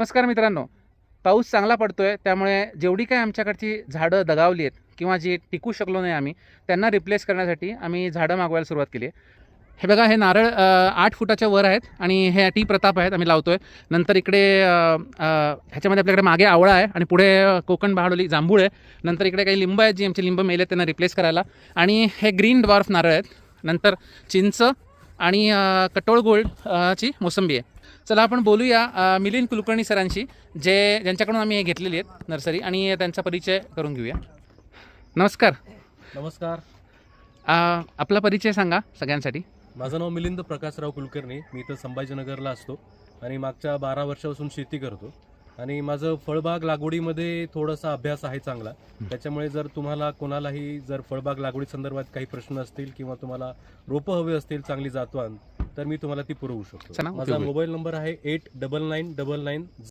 नमस्कार मित्रांनो. पाऊस चांगला पडतोय त्यामुळे जेवढी काही आमच्याकडची झाडं दगावली आहेत किंवा जी टिकू शकलो नाही आम्ही त्यांना रिप्लेस करण्यासाठी आम्ही झाडं मागवायला सुरुवात केली आहे. हे बघा हे नारळ आठ फुटाच्या वर आहेत आणि हे टी प्रताप आहेत आम्ही लावतो आहे नंतर इकडे ह्याच्यामध्ये आपल्याकडे मागे आवळा आहे आणि पुढे कोकण बहाडोली जांभूळ आहे. नंतर इकडे काही लिंब आहेत जी आमची लिंब मेले त्यांना रिप्लेस करायला. आणि हे ग्रीन डॉर्फ नारळ आहेत. नंतर चिंच आणि कटोळ गोल्ड ची मोसंबी आहे. चला आपण बोलूया मिलिंद कुलकर्णी सरांशी जे ज्यांच्याकडून आम्ही हे घेतलेली आहेत नर्सरी आणि त्यांचा परिचय करून घेऊया. नमस्कार. नमस्कार. आपला परिचय सांगा सगळ्यांसाठी. माझं नाव मिलिंद प्रकाशराव कुलकर्णी. मी इथं संभाजीनगरला असतो आणि मागच्या बारा वर्षापासून शेती करतो. आणि माझं फळबाग लागवडीमध्ये थोडासा अभ्यास आहे चांगला त्याच्यामुळे जर तुम्हाला कोणालाही जर फळबाग लागवडी संदर्भात काही प्रश्न असतील किंवा तुम्हाला रोपं हवे असतील चांगली जातवान तर मी तुम्हाला ती पुरवू शकतो माझा. मोबाईल नंबर आहे eight double nine double nine